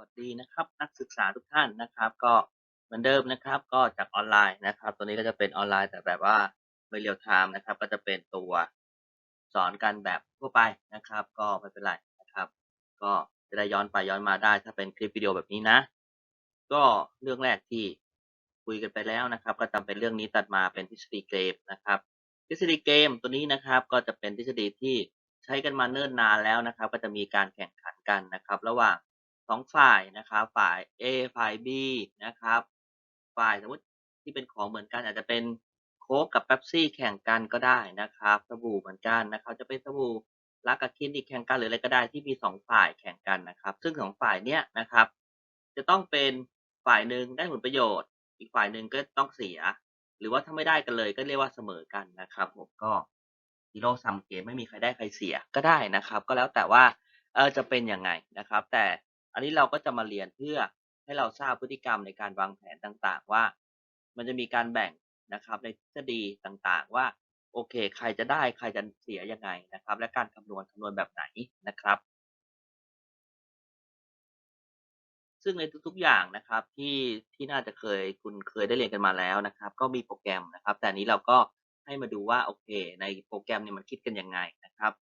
วัสดีนะครับ นักศึกษาทุกท่านนะครับ ก็เหมือนเดิมนะครับ ก็จากออนไลน์นะครับ ตัวนี้ก็จะเป็นออนไลน์แต่แบบว่าไม่เรียลไทม์นะครับ ก็จะเป็นตัวสอนกันแบบทั่วไปนะครับ ก็ไม่เป็นไรนะครับ ก็จะได้ย้อนไปย้อนมาได้ ถ้าเป็นคลิปวิดีโอแบบนี้นะ ก็เรื่องแรกที่คุยกันไปแล้วนะครับ ก็จำเป็นเรื่องนี้ตัดมาเป็นทฤษฎีเกมนะครับ ทฤษฎีเกมตัวนี้นะครับ ก็จะเป็นทฤษฎีที่ใช้กันมาเนิ่นนานแล้วนะครับ ก็จะมีการแข่งขันกันนะครับ ระหว่าง องฝ่ายนะครับฝ่าย A ฝ่าย B นะครับ ฝ่ายสมมติที่เป็นของเหมือนกันอาจจะเป็นโค้กกับเป๊ปซี่แข่งกันก็ได้นะครับสบู่เหมือนกันนะครับ จะเป็นสบู่รักกับคลินิกแข่งกันหรืออะไรก็ได้ที่มีสองฝ่ายแข่งกันนะครับ ซึ่งสองฝ่ายเนี้ยนะครับ จะต้องเป็นฝ่ายหนึ่งได้ผลประโยชน์ อีกฝ่ายหนึ่งก็ต้องเสีย หรือว่าถ้าไม่ได้กันเลยก็เรียกว่าเสมอกันนะครับ ผมก็ฮีโร่ซัมเกมไม่มีใครได้ใครเสียก็ได้นะครับ ก็แล้วแต่ว่าเออจะเป็นยังไงนะครับ แต่ อันนี้เราก็จะมาเรียนเพื่อให้เราทราบพฤติกรรมในการวางแผนต่างๆ ว่า มันจะมีการแบ่งนะครับในทฤษฎีต่างๆ ว่าโอเค ใครจะได้ใครจะเสียยังไงนะครับ และการคำนวณคำนวณแบบไหนนะครับ ซึ่งในทุกๆอย่างนะครับที่ที่น่าจะเคยคุณเคยได้เรียนกันมาแล้วนะครับ ก็มีโปรแกรมนะครับ แต่นี้เราก็ให้มาดูว่าโอเค ในโปรแกรมเนี่ยมันคิดกันยังไงนะครับ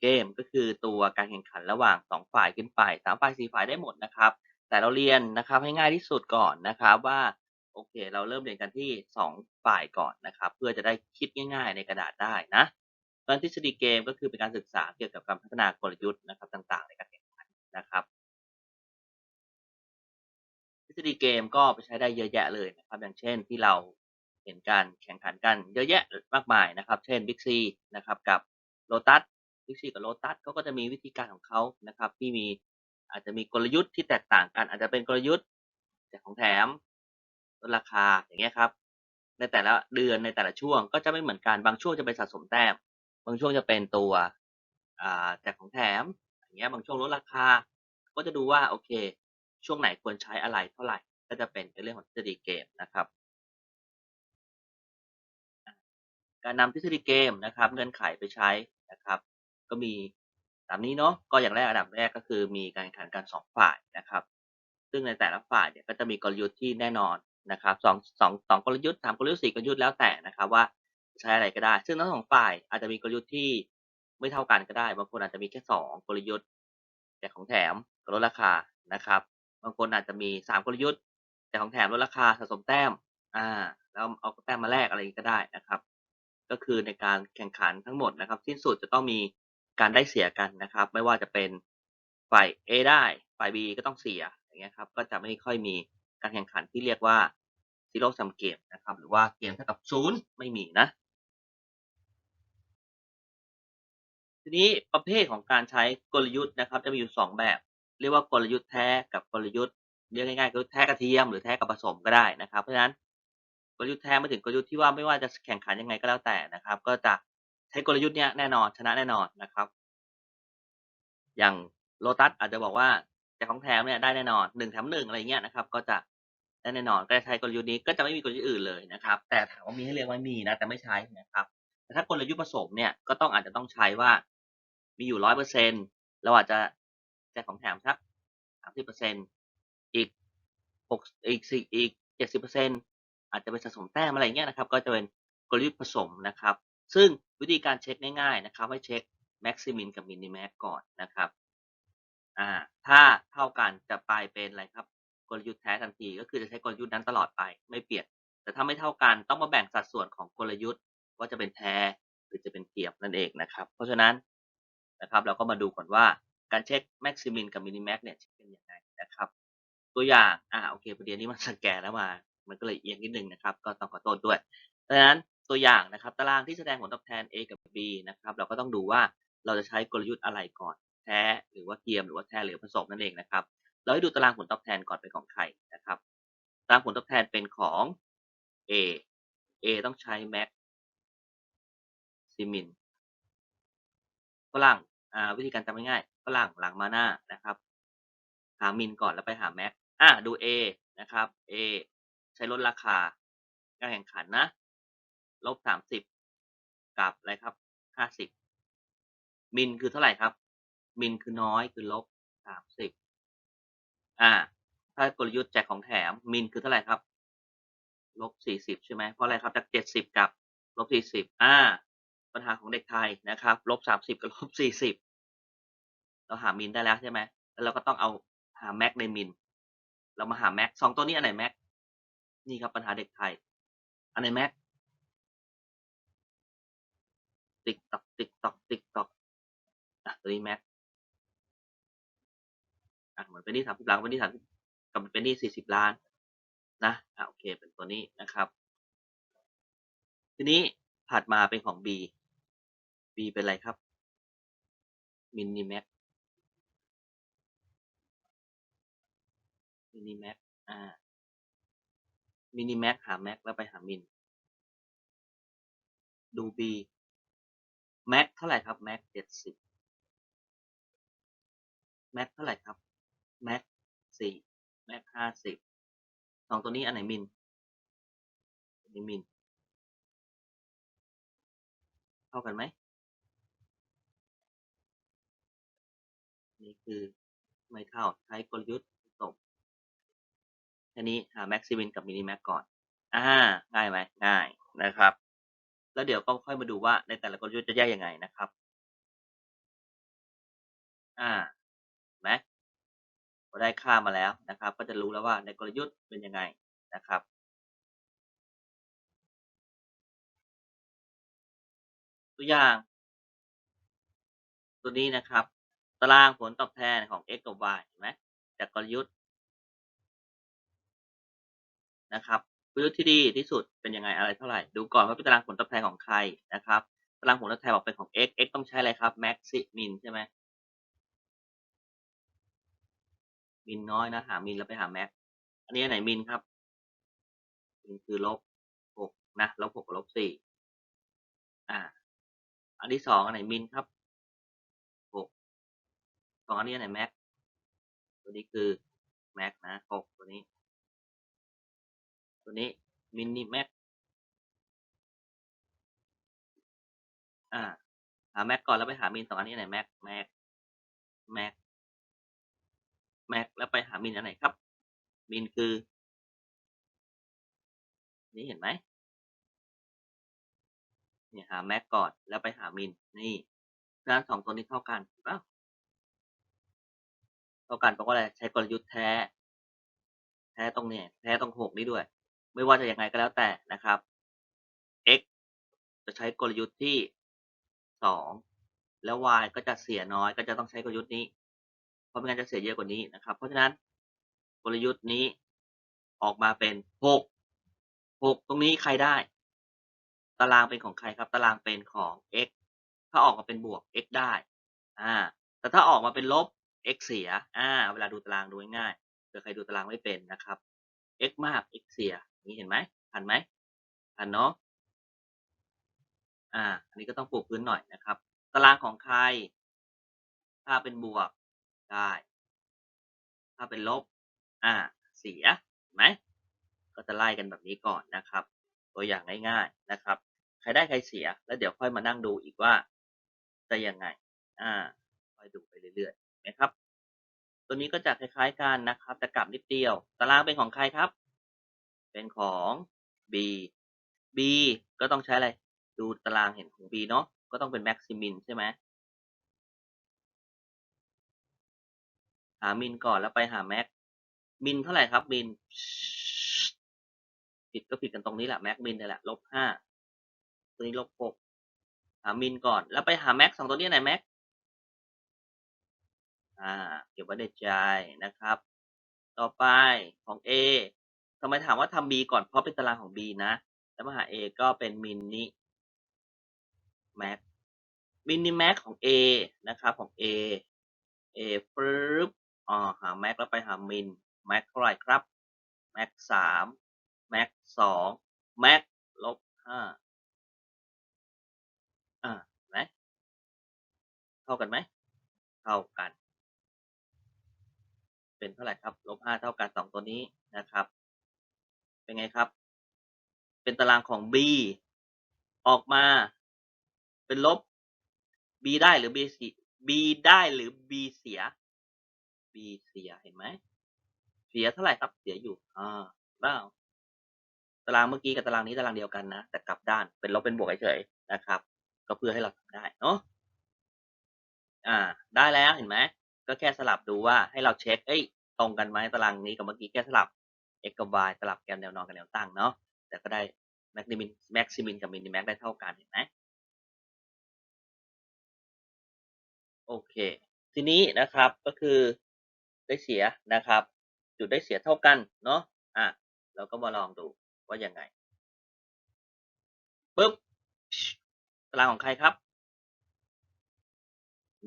เกมก็คือตัวการแข่งขันระหว่าง 2 ฝ่ายขึ้นไป3ฝ่าย4ฝ่ายได้หมดนะครับ แต่เราเรียนนะครับให้ง่ายที่สุดก่อนนะครับว่าโอเค เราเริ่มเรียนกันที่ 2 ฝ่ายก่อนนะครับ เพื่อจะได้คิดง่ายๆ ในกระดาษได้นะเพราะทฤษฎีเกมก็คือเป็นการศึกษาเกี่ยวกับการพัฒนากลยุทธ์นะครับต่างๆ ในการแข่งขันนะครับ ทฤษฎีเกมก็ไปใช้ได้เยอะแยะเลยนะครับ อย่างเช่นที่เราเห็นการแข่งขันกันเยอะแยะมากมายนะครับ เช่น Big C นะครับกับ Lotus C กับ Lotus เขาก็จะมีวิธีการของเขานะครับ ที่มีอาจจะมีกลยุทธ์ที่แตกต่างกัน อาจจะเป็นกลยุทธ์แจกของแถมลดราคาอย่างเงี้ยครับ ในแต่ละเดือนในแต่ละช่วงก็จะไม่เหมือนกันบางช่วงจะเป็นสะสมแต้มบางช่วงจะเป็นตัวแจกของแถมอย่างเงี้ยบางช่วงลดราคา ก็จะดูว่าโอเค ช่วงไหนควรใช้อะไรเท่าไหร่ ก็จะเป็นในเรื่องของทฤษฎีเกมนะครับการนำทฤษฎีเกมนะครับเงื่อนไขไปใช้นะครับ ก็มีตามนี้เนาะก็อย่างแรกอันดับแรกก็คือมีการแข่งขันกันสองฝ่ายนะครับ ซึ่งในแต่ละฝ่ายเนี่ยก็จะมีกลยุทธ์ที่แน่นอนนะครับสองสองสองกลยุทธ์สามกลยุทธ์สี่กลยุทธ์แล้วแต่นะครับว่าใช้อะไรก็ได้ ซึ่งทั้งสองฝ่ายอาจจะมีกลยุทธ์ที่ไม่เท่ากันก็ได้ บางคนอาจจะมีแค่สองกลยุทธ์แจกของแถมลดราคานะครับ บางคนอาจจะมีสามกลยุทธ์แจกของแถมลดราคาสะสมแต้มอ่าแล้วเอาแต้มมาแลกอะไรก็ได้นะครับ ก็คือในการแข่งขันทั้งหมดนะครับ สิ้นสุดจะต้องมี การได้เสียกันนะครับ ไม่ว่าจะเป็นฝ่าย A ได้ฝ่าย B ก็ต้องเสียอย่างเงี้ยครับก็จะไม่ค่อยมีการแข่งขันที่เรียกว่า zero sum game นะครับ หรือว่าเกมเท่ากับศูนย์ไม่มีนะ ทีนี้ประเภทของการใช้กลยุทธ์นะครับ จะมีอยู่ 2 แบบ เรียกว่ากลยุทธ์แท้กับกลยุทธ์เรียกง่ายๆก็แท้กระเทียมหรือแท้กับผสมก็ได้นะครับ เพราะฉะนั้นกลยุทธ์แท้มาถึงกลยุทธ์ที่ว่าไม่ว่าจะแข่งขันยังไงก็แล้วแต่นะครับ ก็จะ ช้กลยุทธ์เนี้ยแน่นอนชนะแน่นอนนะครับ อย่างโลตัสอาจจะบอกว่าแจกของแถมเนี่ยได้แน่นอนหนึ่งแถมหนึ่งอะไรเงี้ยนะครับ ก็จะได้แน่นอนก็จะใช้กลยุทธ์นี้ก็จะไม่มีกลยุทธ์อื่นเลยนะครับ แต่ถามว่ามีให้เรียกว่ามีนะแต่ไม่ใช้นะครับ แต่ถ้ากลยุทธ์ผสมเนี่ยก็ต้องอาจจะต้องใช้ว่ามีอยู่ร้อยเปอร์เซ็นต์เราอาจจะแจกของแถมสักสามสิบเปอร์เซ็นต์อีกหกอีกสี่อีกเจ็ดสิบเปอร์เซ็นต์อาจจะเป็นสะสมแต้มอะไรเงี้ยนะครับ ก็จะเป็นกลยุทธ์ผสมนะครับ ซึ่งวิธีการเช็คง่ายๆนะครับ ให้เช็ค maximin กับ minimax ก่อนนะครับอ่าถ้าเท่ากันจะไปเป็นอะไรครับกลยุทธ์แท้ทันที ก็คือจะใช้กลยุทธ์นั้นตลอดไปไม่เปลี่ยน แต่ถ้าไม่เท่ากันต้องมาแบ่งสัดส่วนของกลยุทธ์ว่าจะเป็นแท้หรือจะเป็นเทียบนั่นเองนะครับ เพราะฉะนั้นนะครับเราก็มาดูก่อนว่าการเช็ค maximin กับ minimax เนี่ยเช็คเป็นยังไงนะครับ ตัวอย่างอ่าโอเคประเด็นนี้มันสแกนแล้วมา มันก็เลยเอียงนิดนึงนะครับ ก็ต้องขอโทษด้วยเพราะฉะนั้น ตัวอย่างนะครับ ตารางที่แสดงผลตอบแทน A กับ B นะครับ เราก็ต้องดูว่าเราจะใช้กลยุทธ์อะไรก่อน แท้หรือว่าเทียมหรือว่าแท้หรือผสมนั่นเองนะครับ เราให้ดูตารางผลตอบแทนก่อนเป็นของใครนะครับ ตารางผลตอบแทนเป็นของ A A ต้องใช้ Max Simin ฝรั่งอ่าวิธีการจำง่ายๆฝรั่งหลังมาหน้านะครับ หามินก่อนแล้วไปหา Max อ่าดู A นะครับ A ใช้ลดราคาการแข่งขันนะ ลบสามสิบกับอะไรครับห้าสิบมินคือเท่าไหร่ครับ มินคือน้อยคือลบสามสิบอ่า ถ้ากลยุทธ์แจกของแถม มินคือเท่าไหร่ครับ ลบสี่สิบใช่ไหมเพราะอะไรครับจากเจ็ดสิบกับลบสี่สิบอ่า ปัญหาของเด็กไทยนะครับลบสามสิบกับลบสี่สิบเราหามินได้แล้วใช่ไหมแล้วเราก็ต้องเอาหาแม็กในมินเรามาหาแม็กสองตัวนี้อันไหนแม็กนี่ครับปัญหาเด็กไทย อันไหนแม็ก ติ๊กตอกติ๊กตอกติ๊กตอกอะตัวนี้แม็กอะเหมือนเป็นนี่สามสิบล้านเป็นนี่สามกับเป็นนี่สี่สิบล้านนะอะโอเคเป็นตัวนี้นะครับ ทีนี้ถัดมาเป็นของ B B เป็นอะไรครับมินิแม็กมินิแม็กอ่ามินิแม็กหาแม็กแล้วไปหามิน ดู B แม็กเท่าไหร่ครับแม็กเจ็ดสิบแม็กเท่าไหร่ครับแม็กสี่แม็กห้าสิบสองตัวนี้อันไหนมินอันนี้มินเท่ากันไหมนี่คือไม่เท่าใช้กลยุทธ์ผสมแค่นี้หาแม็กซิมินกับมินิแม็กก่อนอ่าง่ายไหมง่ายนะครับ แล้วเดี๋ยวก็ค่อยมาดูว่าในแต่ละกลยุทธ์จะแยกยังไงนะครับ อ่าไหมพอได้ค่ามาแล้วนะครับ ก็จะรู้แล้วว่าในกลยุทธ์เป็นยังไงนะครับตัวอย่าง ตัวนี้นะครับ ตารางผลตอบแทนของ x กับ y เห็นไหมจากกลยุทธ์นะครับ กลยุทธ์ที่ดีที่สุดเป็นยังไงอะไรเท่าไหร่ ดูก่อนว่าเป็นตารางผลตอบแทนของใครนะครับ ตารางผลตอบแทนบอกเป็นของ x x ต้องใช้อะไรครับ max min ใช่ไหมมินน้อยนะ หามินแล้วไปหาแม็กอันนี้ไหนมินครับมินคือลบหกนะลบหกกับลบสี่อ่า อันที่สองอันไหนมินครับหกสองอันนี้อันไหนแม็กตัวนี้คือแม็กนะหกตัวนี้ ตัวนี้มินิแม็กอ่าหาแม็กก่อนแล้วไปหามินสองอันนี้ไหนแม็กแม็กแม็กแม็กแล้วไปหามินอันไหนครับ มินคือ นี่เห็นไหมเนี่ยหาแม็กก่อนแล้วไปหามินนี่ดังนั้นสองตัวนี้เท่ากันถูกปะเท่ากันเพราะว่าอะไรใช้กลยุทธ์แท้ แท้ตรงเนี่ยแท้ตรงหกนี้ด้วย ไม่ว่าจะยังไงก็แล้วแต่นะครับ x จะใช้กลยุทธ์ที่สองแล้ว y ก็จะเสียน้อยก็จะต้องใช้กลยุทธ์นี้ เพราะไม่งั้นจะเสียเยอะกว่านี้นะครับ เพราะฉะนั้นกลยุทธ์นี้ออกมาเป็นหกหกตรงนี้ใครได้ ตารางเป็นของใครครับ ตารางเป็นของ x ถ้าออกมาเป็นบวก x ได้อ่าแต่ถ้าออกมาเป็นลบ x เสียอ่าเวลาดูตารางดูง่ายเผื่อใครดูตารางไม่เป็นนะครับ x มาก x เสีย นี่เห็นไหมทันไหมทันเนาะอ่า อันนี้ก็ต้องปลูกพื้นหน่อยนะครับ ตารางของใคร ถ้าเป็นบวกได้ ถ้าเป็นลบ อ่า เสียเห็นไหมก็จะไล่กันแบบนี้ก่อนนะครับ ตัวอย่างง่ายๆนะครับ ใครได้ใครเสีย แล้วเดี๋ยวค่อยมานั่งดูอีกว่าจะยังไง อ่า ค่อยดูไปเรื่อยๆนะครับ ตัวนี้ก็จะคล้ายๆกันนะครับ แต่กลับนิดเดียว ตารางเป็นของใครครับ เป็นของ B B ก็ต้องใช้อะไร ดูตารางเห็นของ B เนาะก็ต้องเป็น maximin ใช่ไหมหามินก่อนแล้วไปหาแม็กมินเท่าไหร่ครับมินผิดก็ผิดกันตรงนี้แหละแม็กมินนี่แหละลบห้าตัวนี้ลบหกหามินก่อน แล้วไปหาแม็กสองตัวนี้ไหนแม็กอ่าเก็บไว้ในใจนะครับ ต่อไปของ A ทำไมถามว่าทำ B ก่อนเพราะเป็นตารางของ B นะ แล้วมาหา A ก็เป็นมินิแม็กมินิแม็กของ A นะครับของ A A ปึ๊บอ่าหาแม็กแล้วไปหามินแม็กเท่าไหร่ครับแม็กสามแม็กสองแม็กลบห้าอ่าไหมเท่ากันไหมเท่ากัน เป็นเท่าไหร่ครับลบห้าเท่ากันสองตัวนี้นะครับ เป็นไงครับ เป็นตารางของ B ออกมา เป็นลบ B ได้หรือ B เสีย B ได้หรือ B เสีย B เสียเห็นไหมเสียเท่าไหร่ครับเสียอยู่อ่าเปล่าตารางเมื่อกี้กับตารางนี้ตารางเดียวกันนะแต่กลับด้านเป็นลบเป็นบวกเฉยๆนะครับ ก็เพื่อให้เราทำได้เนาะอ่า ได้แล้วเห็นไหมก็แค่สลับดูว่าให้เราเช็คเอ้ยตรงกันไหมตารางนี้กับเมื่อกี้แค่สลับ x กับ y สลับแกนแนวนอนกับแนวตั้งเนาะแต่ก็ได้แม็กซิมินแม็กซิมินกับมินิแม็กได้เท่ากันเห็นไหมโอเค ทีนี้นะครับก็คือได้เสียนะครับ จุดได้เสียเท่ากันเนาะอะเราก็มาลองดูว่ายังไงปุ๊บตารางของใครครับ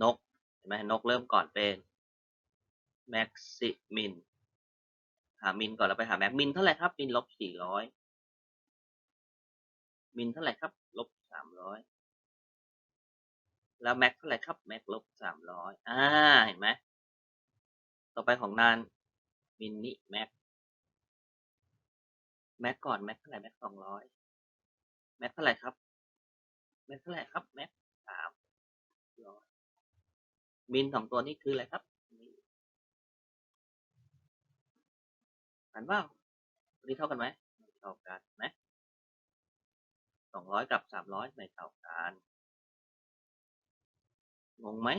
นกเห็นไหมนกเริ่มก่อนเป็น maximin หามินก่อนแล้วไปหาแม็กมินเท่าไหร่ครับมินลบสี่ร้อยมินเท่าไหร่ครับลบสามร้อยแล้วแม็กเท่าไหร่ครับแม็กลบสามร้อยอ่าเห็นไหมต่อไปของนานมินนี่แม็กแม็กก่อนแม็กเท่าไหร่แม็กสองร้อยแม็กเท่าไหร่ครับแม็กเท่าไหร่ครับแม็กสามร้อยมินสองตัวนี้คืออะไรครับ อันว่าตัวนี้เท่ากันไหมไม่เท่ากันไหมสองร้อยกับสามร้อยไม่เท่ากัน งงไหม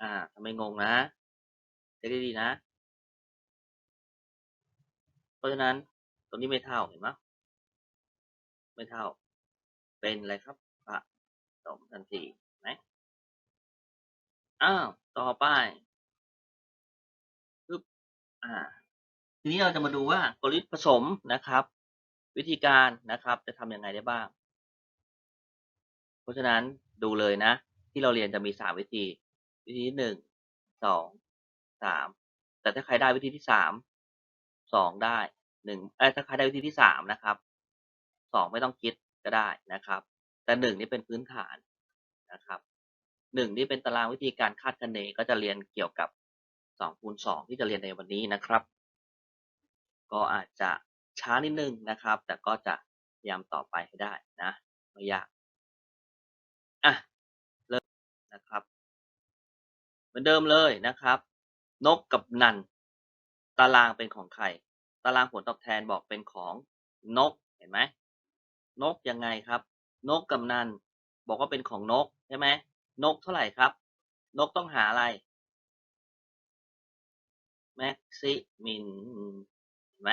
อ่าทำไมงงนะเช็ดีๆนะ เพราะฉะนั้นตัวนี้ไม่เท่าเห็นไหมไม่เท่า เป็นอะไรครับผสมทันที อ้าว ต่อไปปึ๊บอ่า ทีนี้เราจะมาดูว่ากลยุทธ์ผสมนะครับ วิธีการนะครับ จะทำยังไงได้บ้าง เพราะฉะนั้นดูเลยนะ ที่เราเรียนจะมีสามวิธี วิธีหนึ่งสองสามแต่ถ้าใครได้วิธีที่สามสองได้หนึ่งเอ้ถ้าใครได้วิธีที่สามนะครับสองไม่ต้องคิดก็ได้นะครับ แต่หนึ่งนี่เป็นพื้นฐานนะครับ หนึ่งนี่เป็นตารางวิธีการคาดคะเนก็จะเรียนเกี่ยวกับสองคูณสองที่จะเรียนในวันนี้นะครับ ก็อาจจะช้านิดนึงนะครับ แต่ก็จะพยายามต่อไปให้ได้นะไม่ยากอะเริ่มนะครับ เหมือนเดิมเลยนะครับ นกกับนัน ตารางเป็นของใคร ตารางผลตอบแทนบอกเป็นของนกเห็นไหมนกยังไงครับ นกกับนันบอกว่าเป็นของนกใช่ไหม นกเท่าไหร่ครับ นกต้องหาอะไรแม็กซิมินเห็นไหม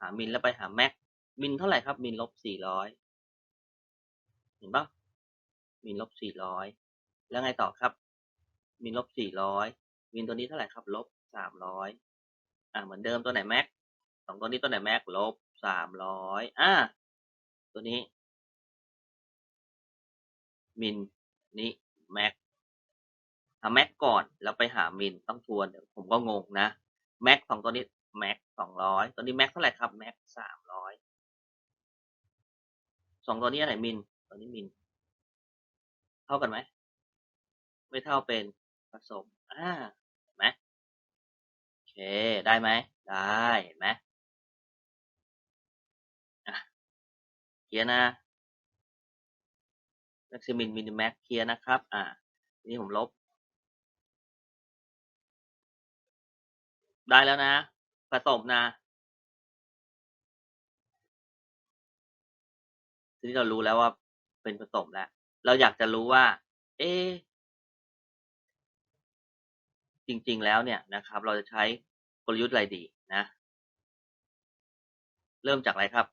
หามินแล้วไปหาแม็กมินเท่าไหร่ครับมินลบสี่ร้อยเห็นปะมินลบสี่ร้อยแล้วไงต่อครับ มินลบสี่ร้อยมินตัวนี้เท่าไหร่ครับลบสามร้อยอ่าเหมือนเดิมตัวไหนแม็กสองตัวนี้ตัวไหนแม็กลบสามร้อยอ่าตัวนี้มินนี้ แม็กหาแม็กก่อนแล้วไปหามินต้องทวนเดี๋ยวผมก็งงนะแม็กสองตัวนี้แม็กสองร้อยตัวนี้แม็กเท่าไหร่ครับแม็กสามร้อยสองตัวนี้อะไรมินตัวนี้มิน เท่ากันไหมไม่เท่าเป็นผสมอ่าเห็นไหมโอเคได้ไหมได้เห็นไหมอะเขียนนะ ม็กซิมินมินิแม็กเคลียร์นะครับ อ่า นี้ผมลบ ได้แล้วนะ ผสมนะ ทีนี้เรารู้แล้วว่าเป็นผสมแล้ว เราอยากจะรู้ว่า เอ๊จริง ๆ แล้วเนี่ยนะครับ เราจะใช้กลยุทธ์อะไรดีนะ เริ่มจากอะไรครับ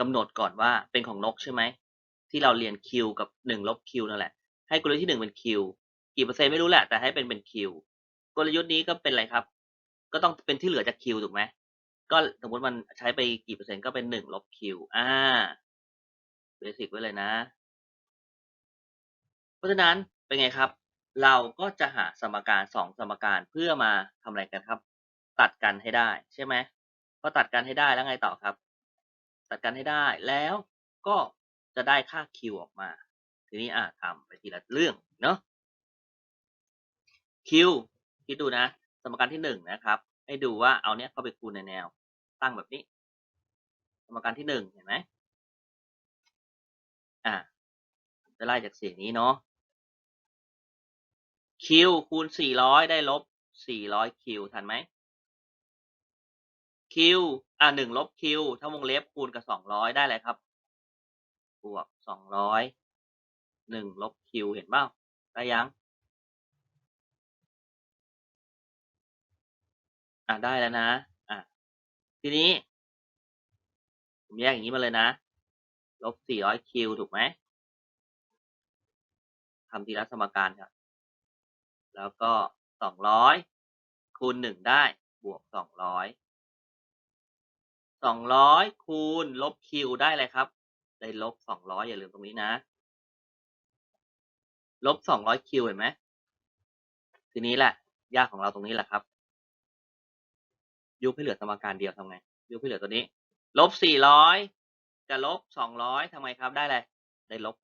กำหนดก่อนว่าเป็นของนกใช่ไหมที่เราเรียน Q กับหนึ่งลบ Q นั่นแหละ ให้กลยุทธ์ที่หนึ่งเป็น Q กี่เปอร์เซ็นต์ไม่รู้แหละ แต่ให้เป็นเป็น Q กลยุทธ์นี้ก็เป็นอะไรครับ ก็ต้องเป็นที่เหลือจาก Q ถูกไหมก็สมมติมันใช้ไปกี่เปอร์เซ็นต์ก็เป็นหนึ่งลบ Q อ่าเบสิกไว้เลยนะ เพราะฉะนั้นเป็นไงครับ เราก็จะหาสมการสองสมการเพื่อมาทำอะไรกันครับ ตัดกันให้ได้ใช่ไหมพอตัดกันให้ได้แล้วไงต่อครับ ตัดกันให้ได้แล้วก็จะได้ค่า Q ออกมา ทีนี้อะทำไปทีละเรื่องเนาะ Q คิดดูนะ สมการที่หนึ่งนะครับ ให้ดูว่าเอาเนี้ยเข้าไปคูณในแนว ตั้งแบบนี้ สมการที่หนึ่งเห็นไหมอ่าจะไล่จากเสียงนี้เนาะ Q คูณ400ได้ลบ400 Q ทันไหม Q อ่า1ลบ Q ถ้าวงเล็บคูณกับ200ได้อะไรครับ บวก200 1ลบ Q เห็นเปล่าได้ยัง อ่าได้แล้วนะ อะทีนี้ ผมแยกอย่างนี้มาเลยนะ ลบ400 Q ถูกไหมทำทีละสมการครับ แล้วก็200คูณ1ได้ บวกสองร้อย 200 200คูณลบ Q ได้อะไรครับ ได้ลบ200อยอย่าลืมตรงนี้นะ ลบ200 Q เห็นไหมทีนี้แหละ ยากของเราตรงนี้แหละครับ ยุบให้เหลือสมการเดียวทำไง ยุบให้เหลือตัวนี้ ลบ400จะลบ200ทำไงครับ ได้อะไร ได้ลบ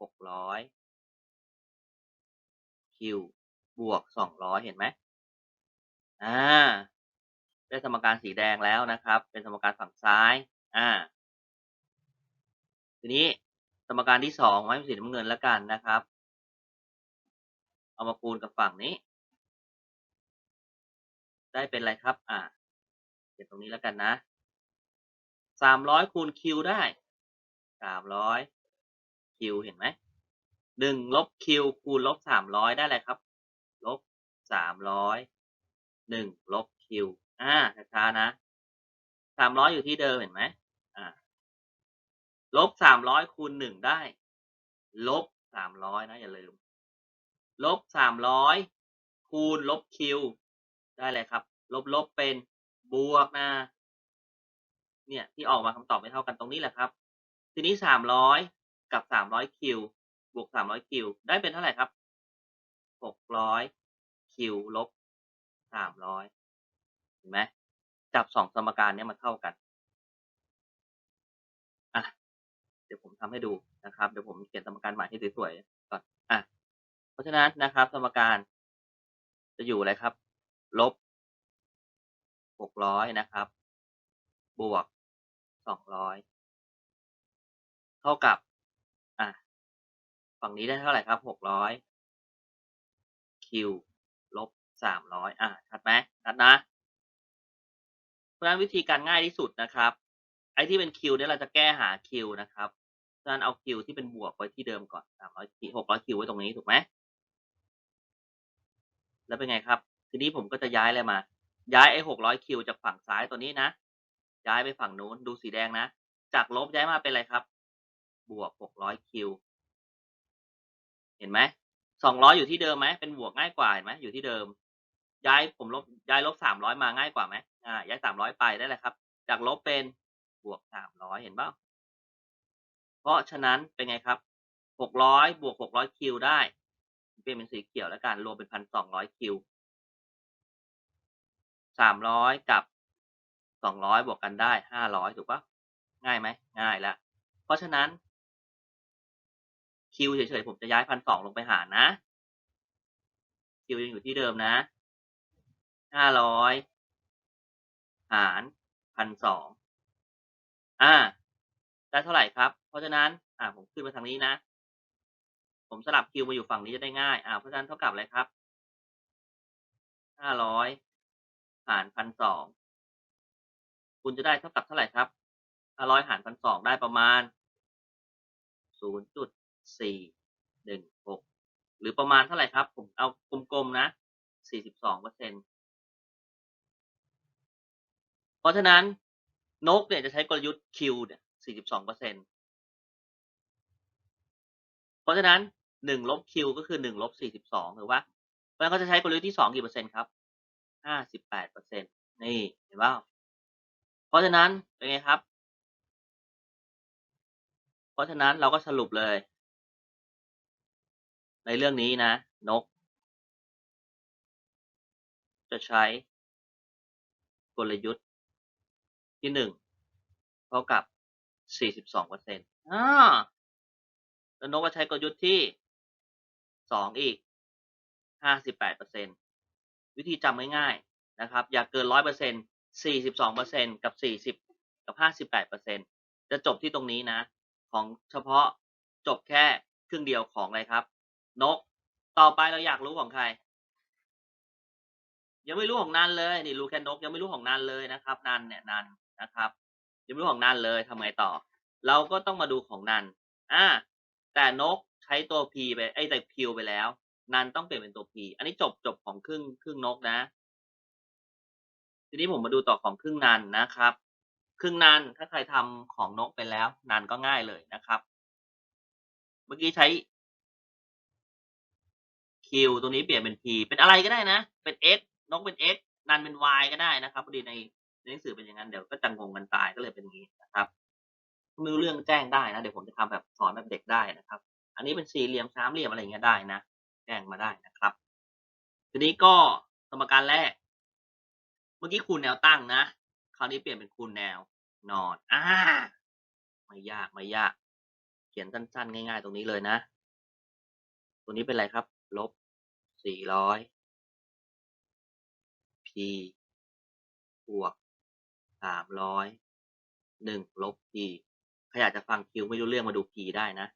600 Q บวก200เห็นไหมอ่า ได้สมการสีแดงแล้วนะครับ เป็นสมการฝั่งซ้าย อ่า ทีนี้สมการที่สองไว้เป็นสีน้ำเงินแล้วกันนะครับ เอามาคูณกับฝั่งนี้ ได้เป็นอะไรครับ อ่าเขียนตรงนี้แล้วกันนะสามร้อยคูณ Q ได้สามร้อย Q เห็นไหมหนึ่งลบ Q คูณลบสามร้อยได้อะไรครับ ลบสามร้อยหนึ่งลบ Q อ่าช้าๆนะสามร้อยอยู่ที่เดิมเห็นไหมอ่าลบสามร้อยคูณหนึ่งได้ ลบสามร้อยนะอย่าลืม ลบสามร้อยคูณลบ Q ได้เลยครับ ลบลบเป็นบวกนะเนี่ยที่ออกมาคำตอบไม่เท่ากันตรงนี้แหละครับ ทีนี้สามร้อยกับสามร้อยคิวบวกสามร้อยคิวได้เป็นเท่าไหร่ครับหกร้อยคิวลบสามร้อย ห็นไหมจับสองสมการนี้มาเท่ากันอะเดี๋ยวผมทำให้ดูนะครับเดี๋ยวผมเขียนสมการใหม่ให้สวยๆก่อนอะเพราะฉะนั้นนะครับ สมการ จะอยู่อะไรครับ ลบหกร้อยนะครับ บวกสองร้อยเท่ากับ อะฝั่งนี้ได้เท่าไหร่ครับหกร้อยคิวลบสามร้อยอะชัดไหมชัดนะ เพราะฉะนั้นวิธีการง่ายที่สุดนะครับ ไอ้ที่เป็นคิวเนี่ยเราจะแก้หาคิวนะครับเพราะฉะนั้นเอาคิวที่เป็นบวกไว้ที่เดิมก่อนสามร้อยหกร้อยคิวไว้ตรงนี้ถูกไหมแล้วเป็นไงครับ ทีนี้ผมก็จะย้ายอะไรมา ย้ายไอ้หกร้อยคิวจากฝั่งซ้ายตัวนี้นะ ย้ายไปฝั่งนู้นดูสีแดงนะ จากลบย้ายมาเป็นอะไรครับ บวกหกร้อยคิวเห็นไหมสองร้อยอยู่ที่เดิมไหมเป็นบวกง่ายกว่าเห็นไหมอยู่ที่เดิม ย้ายผมลบย้ายลบสามร้อยมาง่ายกว่าไหมอ่า ย้ายสามร้อยไปได้เลยครับ จากลบเป็นบวกสามร้อยเห็นเปล่าเพราะฉะนั้นเป็นไงครับหกร้อยบวกหกร้อยคิวได้ เปลี่ยนเป็นสีเขียวแล้วกันรวมเป็นพันสองร้อยคิวสามร้อยกับสองร้อยบวกกันได้ห้าร้อยถูกปะง่ายไหมง่ายละเพราะฉะนั้นคิวเฉยๆผมจะย้ายพันสองลงไปหารนะคิวยังอยู่ที่เดิมนะ ห้าร้อยหารพันสองอ่า ได้เท่าไหร่ครับ เพราะฉะนั้น อ่า ผมขึ้นมาทางนี้นะ ผมสลับคิวมาอยู่ฝั่งนี้จะได้ง่าย อ่า เพราะฉะนั้นเท่ากับอะไรครับห้าร้อยหารพันสองคุณจะได้เท่ากับเท่าไหร่ครับห้าร้อยหารพันสองได้ประมาณศูนย์จุดสี่หนึ่งหกหรือประมาณเท่าไหร่ครับ ผมเอากลมๆนะสี่สิบสองเปอร์เซ็นเพ ราะฉะนั้นนกเนี่ยจะใช้กลยุทธ์ Q เนี่ยสี่สิบสองเปอร์เซ็นเพราะฉะนั้นหนึ่งลบ Q ก็คือหนึ่งลบสี่สิบสองถูกปะเพราะฉะนั้นเขาจะใช้กลยุทธ์ที่สองกี่เปอร์เซ็นต์ครับห้าสิบแปดเปอร์เซ็นต์นี่เห็นป่าเพราะฉะนั้นเป็นไงครับ เพราะฉะนั้นเราก็สรุปเลย ในเรื่องนี้นะ นก จะใช้กลยุทธ์ ที่หนึ่งเท่ากับสี่สิบสองเปอร์เซ็นต์อ่าแล้วนกก็ใช้กลยุทธ์ที่สองอีกห้าสิบแปดเปอร์เซ็นวิธีจำง่ายๆนะครับ อย่าเกินร้อยเปอร์เซ็นสี่สิบสองเปอร์เซ็นกับสี่สิบกับห้าสิบแปดเปอร์เซ็นจะจบที่ตรงนี้นะ ของเฉพาะจบแค่ครึ่งเดียวของอะไรครับ นก ต่อไปเราอยากรู้ของใคร ยังไม่รู้ของนันเลย นี่รู้แค่นกยังไม่รู้ของนันเลยนะครับนันเนี่ยนัน นะครับยังไม่รู้ของนันเลยทำไงต่อ เราก็ต้องมาดูของนันอ่าแต่นกใช้ตัว p ไปไอ้แต่ q ไปแล้ว นันต้องเปลี่ยนเป็นตัว p อันนี้จบจบของครึ่งครึ่งนกนะ ทีนี้ผมมาดูต่อของครึ่งนันนะครับ ครึ่งนันถ้าใครทำของนกไปแล้ว นันก็ง่ายเลยนะครับ เมื่อกี้ใช้ q ตรงนี้เปลี่ยนเป็น p เป็นอะไรก็ได้นะ เป็น x นกเป็น x นันเป็น y ก็ได้นะครับพอดีในใน หนังสือเป็นอย่างนั้นเดี๋ยวก็จะงงกันตายก็เลยเป็นอย่างนี้นะครับไม่รู้เรื่องแจ้งได้นะเดี๋ยวผมจะทำแบบสอนแบบเด็กได้นะครับ อันนี้เป็นสี่เหลี่ยมสามเหลี่ยมอะไรเงี้ยได้นะแจ้งมาได้นะครับ ทีนี้ก็สมการแรก เมื่อกี้คูณแนวตั้งนะคราวนี้เปลี่ยนเป็นคูณแนวนอนอ่าไม่ยากไม่ยาก เขียนสั้นๆ ง่าย ๆ ตรงนี้เลยนะ ตัวนี้เป็นอะไรครับ ลบสี่ร้อย p บวก สามร้อยหนึ่งลบ p ใครอยากจะฟัง q ไม่รู้เรื่องมาดู p ได้นะ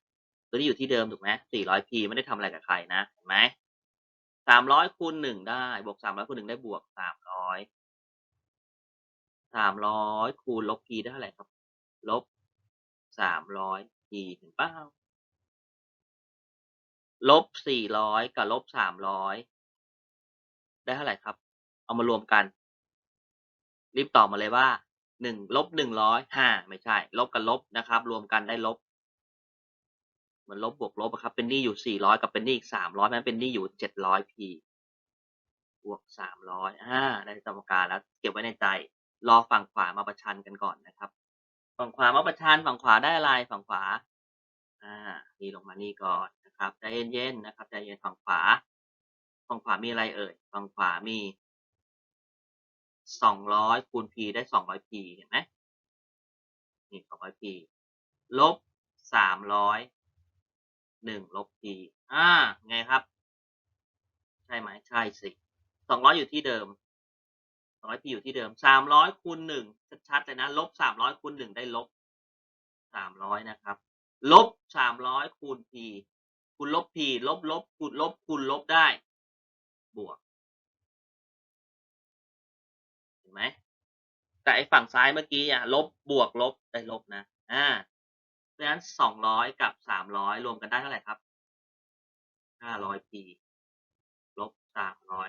ตัวนี้อยู่ที่เดิมถูกไหมสี่ร้อย p ไม่ได้ทำอะไรกับใครนะเห็นไหมสามร้อยคูณหนึ่งได้บวกสามร้อยคูณหนึ่งได้บวกสามร้อยสามร้อยคูณลบ p ได้เท่าไหร่ครับ ลบสามร้อย p เห็นเปล่าลบสี่ร้อยกับลบสามร้อยได้เท่าไหร่ครับ เอามารวมกัน รีบตอบมาเลยว่าหนึ่งลบหนึ่งร้อยห้าไม่ใช่ ลบกับลบนะครับ รวมกันได้ลบเหมือนลบบวกลบครับ เป็นหนี้อยู่สี่ร้อยกับเป็นหนี้อีกสามร้อยมันเป็นหนี้อยู่เจ็ดร้อย p บวกสามร้อยอ่าได้สมการแล้วเก็บไว้ในใจ รอฝั่งขวามาประชันกันก่อนนะครับ ฝั่งขวามาประชันฝั่งขวาได้อะไรฝั่งขวา อ่า นี่ลงมานี่ก่อนนะครับใจเย็นๆนะครับใจเย็นฝั่งขวาฝั่งขวามีอะไรเอ่ยฝั่งขวามี สองร้อยคูณ p ได้สองร้อย p เห็นไหมนี่สองร้อย p ลบสามร้อยหนึ่งลบ p อ่า ไงครับ ใช่ไหมใช่สิสองร้อยอยู่ที่เดิมสองร้อย p อยู่ที่เดิมสามร้อยคูณหนึ่งชัดๆเลยนะ ลบสามร้อยคูณหนึ่งได้ลบสามร้อยนะครับ ลบสามร้อยคูณ p คูณลบ p ลบลบคูณลบคูณลบได้ บวก เห็นไหมแต่ไอ้ฝั่งซ้ายเมื่อกี้อะลบบวกลบได้ลบนะอ่าเพราะฉะนั้นสองร้อยกับสามร้อยรวมกันได้เท่าไหร่ครับห้าร้อย p ลบสามร้อย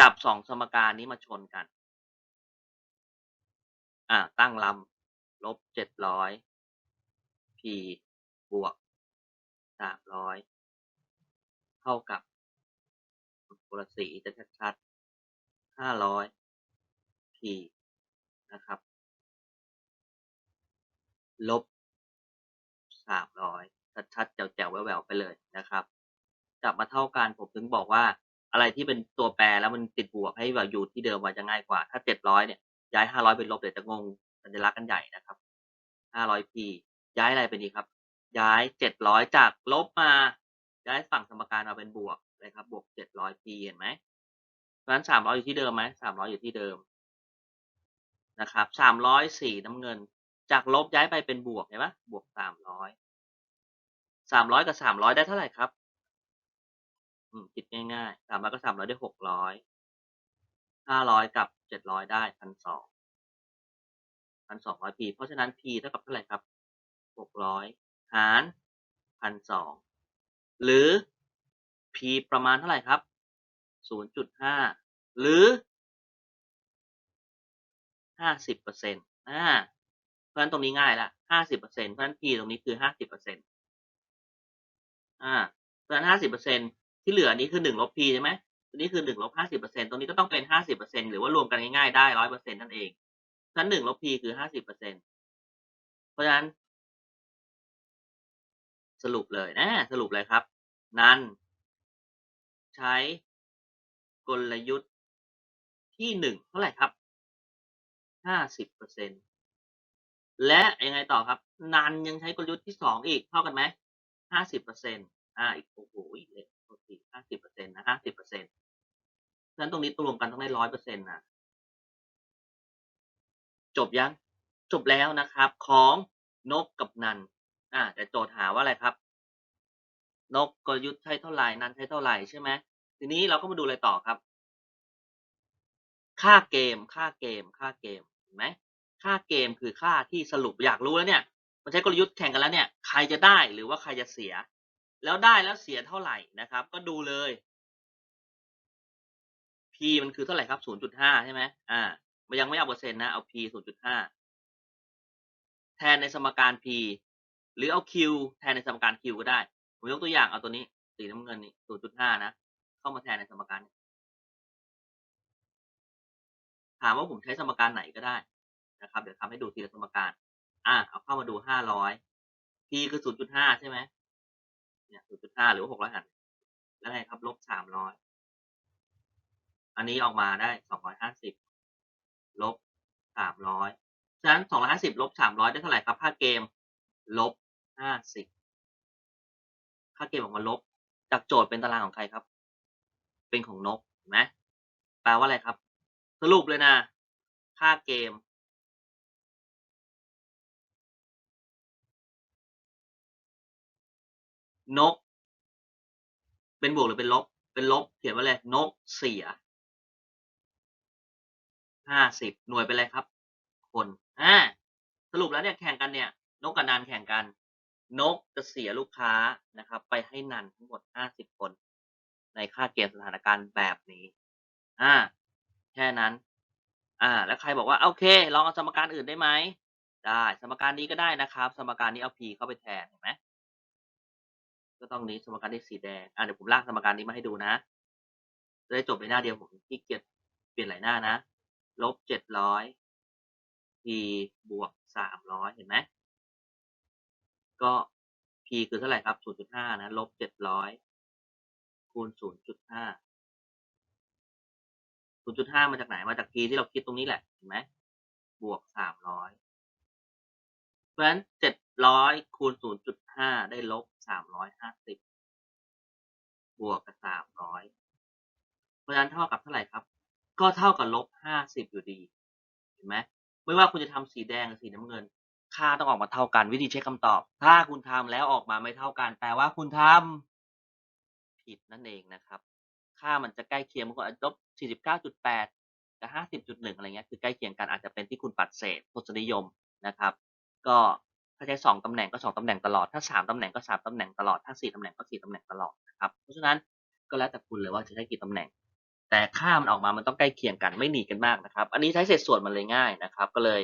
จับสองสมการนี้มาชนกัน อ่า ตั้งลำลบเจ็ดร้อย p บวกสามร้อยเท่ากับตัวลสีจะชัดๆห้าร้อย นะครับ ลบสามร้อยชัดๆแจ๋วๆแหววๆไปเลยนะครับจับมาเท่ากันผมถึงบอกว่าอะไรที่เป็นตัวแปรแล้วมันติดบวกให้แบบอยู่ที่เดิมมันจะง่ายกว่า ถ้าเจ็ดร้อยเนี่ยย้ายห้าร้อยเป็นลบเดี๋ยวจะงงสัญลักษณ์กันใหญ่นะครับห้าร้อย p ย้ายอะไรไปดีครับ ย้ายเจ็ดร้อยจากลบมา ย้ายฝั่งสมการมาเป็นบวกเลยครับบวกเจ็ดร้อย p เห็นไหมเพราะฉะนั้นสามร้อยอยู่ที่เดิมไหมสามร้อยอยู่ที่เดิม นะครับสามร้อยสี่น้ำเงิน จากลบย้ายไปเป็นบวกเห็นไหมบวกสามร้อยสามร้อยกับสามร้อยได้เท่าไหร่ครับอืมคิดง่ายๆสามร้อยกับสามร้อยได้หกร้อยห้าร้อยกับเจ็ดร้อยได้พันสองพันสองร้อย p เพราะฉะนั้น p เท่ากับเท่าไหร่ครับหกร้อยหารพันสองหรือ p ประมาณเท่าไหร่ครับศูนย์จุดห้าหรือ ห้าสิบเปอร์เซ็นต์อ่าเพราะฉะนั้นตรงนี้ง่ายละห้าสิบเปอร์เซ็นต์เพราะฉะนั้น p ตรงนี้คือห้าสิบเปอร์เซ็นต์อ่า เพราะฉะนั้นห้าสิบเปอร์เซ็นต์ที่เหลือนี้คือหนึ่งลบ p ใช่ไหมตัวนี้คือหนึ่งลบห้าสิบเปอร์เซ็นต์ตรงนี้ก็ต้องเป็นห้าสิบเปอร์เซ็นต์หรือว่ารวมกันง่ายๆได้ร้อยเปอร์เซ็นต์นั่นเองเพราะฉะนั้นหนึ่งลบ p คือห้าสิบเปอร์เซ็นต์เพราะฉะนั้น สรุปเลยนะสรุปเลยครับ นันใช้กลยุทธ์ที่หนึ่งเท่าไหร่ครับ ห้าสิบเปอร์เซ็นต์และยังไงต่อครับ นันยังใช้กลยุทธ์ที่สองอีกเท่ากันไหมห้าสิบเปอร์เซ็นต์อ่าอีกโอ้โหอีกเลยโอเคห้าสิบเปอร์เซ็นต์นะห้าสิบเปอร์เซ็นต์ฉะนั้นตรงนี้รวมกันต้องได้ร้อยเปอร์เซ็นต์นะจบยังจบแล้วนะครับ ของนกกับนันอ่าแต่โจทย์หาว่าอะไรครับ นกกลยุทธ์ใช้เท่าไหร่นันใช้เท่าไหร่ใช่ไหมทีนี้เราก็มาดูอะไรต่อครับ ค่าเกมค่าเกมค่าเกม ห็นไหมค่าเกมคือค่าที่สรุปอยากรู้แล้วเนี่ยมันใช้กลยุทธ์แข่งกันแล้วเนี่ยใครจะได้หรือว่าใครจะเสีย แล้วได้แล้วเสียเท่าไหร่นะครับ ก็ดูเลย P มันคือเท่าไหร่ครับ 0.5 ใช่ไหมอ่ามันยังไม่เอาเปอร์เซ็นต์นะเอา P 0.5 แทนในสมการ P หรือเอา Q แทนในสมการ Q ก็ได้ ผมยกตัวอย่างเอาตัวนี้สีน้ำเงินนี่ 0.5 นะ เข้ามาแทนในสมการ ถามว่าผมใช้สมการไหนก็ได้นะครับ เดี๋ยวทำให้ดูทีละสมการ อะเอาเข้ามาดู500 P คือ0.5ใช่ไหมเนี่ย0.5หรือว่า600หันแล้วไงครับลบ300อันนี้ออกมาได้250ลบ300ฉะนั้น250ลบ300ได้เท่าไหร่ครับค่าเกมลบ50ค่าเกมออกมาลบ จากโจทย์เป็นตารางของใครครับ เป็นของนกเห็นไหมแปลว่าอะไรครับ สรุปเลยนะ ค่าเกม นก เป็นบวกหรือเป็นลบ เป็นลบ เขียนไว้เลยนกเสียห้าสิบหน่วยเป็นอะไรครับ คนอ่าสรุปแล้วเนี่ยแข่งกันเนี่ย นกกับนันแข่งกัน นกจะเสียลูกค้านะครับ ไปให้นันทั้งหมดห้าสิบคน ในค่าเกมสถานการณ์แบบนี้อ่า แค่นั้น อ่า แล้วใครบอกว่าโอเค ลองเอาสมการอื่นได้ไหมได้ สมการนี้ก็ได้นะครับ สมการนี้เอา p เข้าไปแทนเห็นไหมก็ต้องนี้สมการที่สีแดง อ่าเดี๋ยวผมลากสมการนี้มาให้ดูนะจะได้จบในหน้าเดียวผมขี้เกียจเปลี่ยนหลายหน้านะลบเจ็ดร้อย p บวกสามร้อยเห็นไหมก็ p คือเท่าไหร่ครับ0.5นจุดห้านะลบเจ็ดร้อยคูณศูนจุดห้า 0.5 0.5มาจากไหนมาจาก p ที่เราคิดตรงนี้แหละเห็นไหมบวก300เพราะฉะนั้น700คูณ0.5ได้ลบ350บวกกับ300เพราะฉะนั้นเท่ากับเท่าไหร่ครับ ก็เท่ากับลบ50อยู่ดีเห็นไหมไม่ว่าคุณจะทำสีแดงหรือสีน้ำเงิน ค่าต้องออกมาเท่ากันวิธีเช็คคำตอบ ถ้าคุณทำแล้วออกมาไม่เท่ากันแปลว่าคุณทำผิดนั่นเองนะครับ ค่ามันจะใกล้เคียงบางคนอาจจะลบ49.8 กับ 50.1 อะไรเงี้ยคือใกล้เคียงกันอาจจะเป็นที่คุณปัดเศษทศนิยมนะครับ ก็ถ้าใช้ 2ตำแหน่งก็ 2ตำแหน่งตลอด ถ้า 3ตำแหน่งก็ 3ตำแหน่งตลอด ถ้า 4ตำแหน่งก็ 4ตำแหน่งตลอดนะครับ เพราะฉะนั้นก็แล้วแต่คุณเลยว่าจะใช้กี่ตำแหน่ง แต่ค่ามันออกมา มันต้องใกล้เคียงกันไม่หนีกันมากนะครับ อันนี้ใช้เศษส่วนมันเลยง่ายนะครับ ก็เลย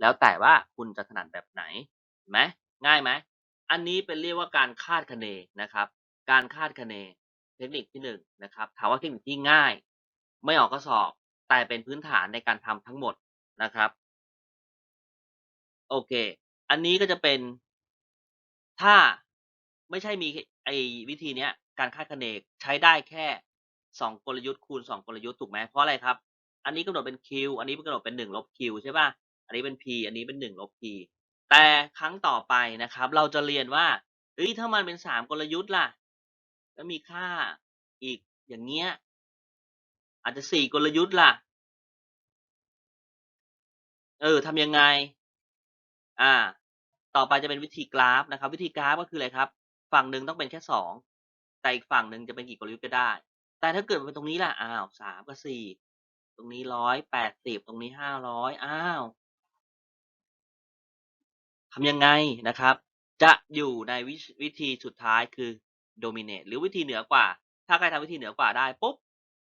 แล้วแต่ว่าคุณจะถนัดแบบไหนเห็นไหมง่ายไหมอันนี้เป็นเรียกว่าการคาดคะเนนะครับ การคาดคะเน ทคนิคที่หนึ่งนะครับถามว่าเทคนิคที่ง่าย ไม่ออกข้อสอบแต่เป็นพื้นฐานในการทำทั้งหมดนะครับ โอเค อันนี้ก็จะเป็น ถ้าไม่ใช่มีไอ้วิธีเนี้ย การคาดคะเนใช้ได้แค่สองกลยุทธ์คูณสองกลยุทธ์ถูกไหมเพราะอะไรครับ อันนี้กำหนดเป็น q อันนี้กำหนดเป็นหนึ่งลบ q ใช่ป่ะอันนี้เป็น p อันนี้เป็นหนึ่งลบ p แต่ครั้งต่อไปนะครับ เราจะเรียนว่าเฮ้ยถ้ามันเป็นสามกลยุทธ์ล่ะ แล้วมีค่าอีกอย่างเงี้ย อาจจะสี่กลยุทธ์ล่ะ เออทำยังไง อ่า ต่อไปจะเป็นวิธีกราฟนะครับ วิธีกราฟก็คืออะไรครับ ฝั่งหนึ่งต้องเป็นแค่สองแต่อีกฝั่งหนึ่งจะเป็นกี่กลยุทธ์ก็ได้ แต่ถ้าเกิดเป็นตรงนี้ล่ะ อ้าวสามกับสี่ตรงนี้ร้อยแปดสิบตรงนี้ห้าร้อยอ้าวทำยังไงนะครับ จะอยู่ในววิธีสุดท้ายคือ dominate หรือวิธีเหนือกว่า ถ้าใครทำวิธีเหนือกว่าได้ปุ๊บ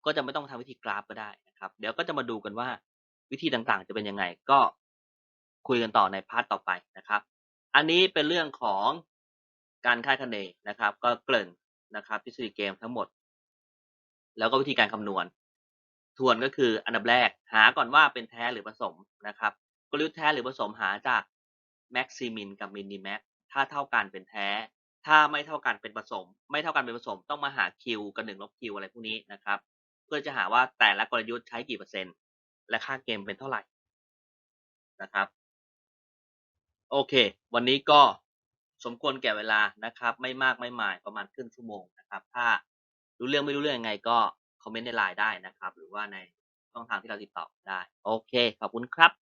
ก็จะไม่ต้องทำวิธีกราฟก็ได้นะครับ เดี๋ยวก็จะมาดูกันว่าวิธีต่างๆ จะเป็นยังไงก็คุยกันต่อในพาร์ทต่อไปนะครับ อันนี้เป็นเรื่องของการคาดคะเนนะครับ ก็เกริ่นนะครับทฤษฎีเกมทั้งหมด แล้วก็วิธีการคำนวณ ทวนก็คืออันดับแรกหาก่อนว่าเป็นแท้หรือผสมนะครับกลยุทธ์แท้หรือผสมหาจากแม็กซิมินกับมินิแม็กถ้าเท่ากันเป็นแท้ ถ้าไม่เท่ากันเป็นผสม ไม่เท่ากันเป็นผสม ต้องมาหาคิวกับหนึ่งลบคิวอะไรพวกนี้นะครับ เพื่อจะหาว่าแต่ละกลยุทธ์ใช้กี่เปอร์เซ็นต์ และค่าเกมเป็นเท่าไหร่นะครับ โอเค วันนี้ก็สมควรแก่เวลานะครับ ไม่มากไม่หมายประมาณครึ่งชั่วโมงนะครับ ถ้ารู้เรื่องไม่รู้เรื่องยังไงก็คอมเมนต์ในไลน์ได้นะครับ หรือว่าในช่องทางที่เราติดต่อได้ โอเค ขอบคุณครับ